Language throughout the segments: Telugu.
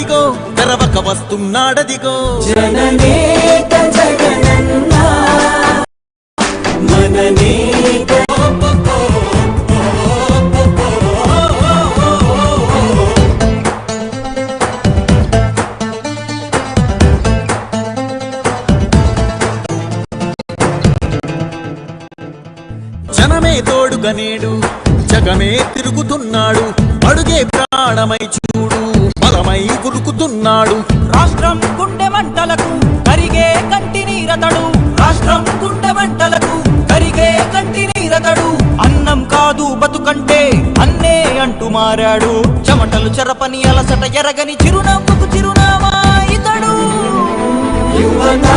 వస్తున్నాడదిగో తెరవక వస్తున్నాడదిగో జననేత జగనన్న. మననేత జనమే తోడుగా నేడు జగమే తిరుగుతున్నాడు అడుగే ప్రాణమై కురుకుతున్నాడు రాష్ట్రం గుండె మంటలకు కరిగే కంటి నీరతడు. రాష్ట్రం గుండె మంటలకు కరిగే కంటి నీరతడు. అన్నం కాదు బతుకంటే అన్నే అంటూ మారాడు. చెమటలు చెరపని అలసట ఎరగని చిరునవ్వుకు చిరునామా ఇతడు. యువతా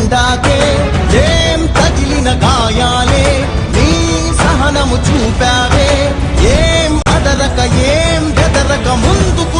అండవి ఏం తగిలిన గాయాలే నీ సహనము చూపావే. ఏం అదరక ఏం బెదరక ముందుకు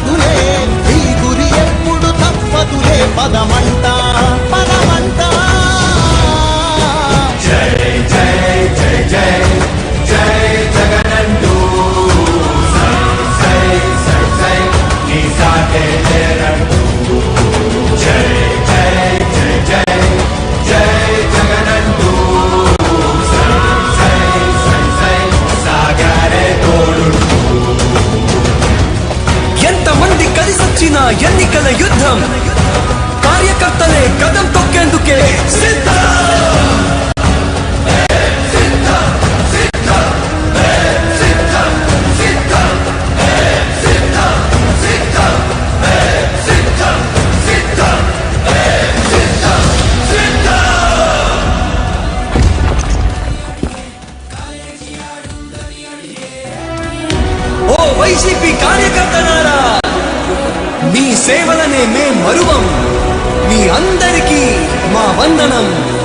కాదులే నీ గురి ఎప్పుడు తప్పదులే పదమంటా. మనం కార్యకర్తలే గతం తొక్కేందుకే వైసీపీ కార్యకర్త నారా. సేవలనే మే మరువం. మీ అందరికీ మా వందనం.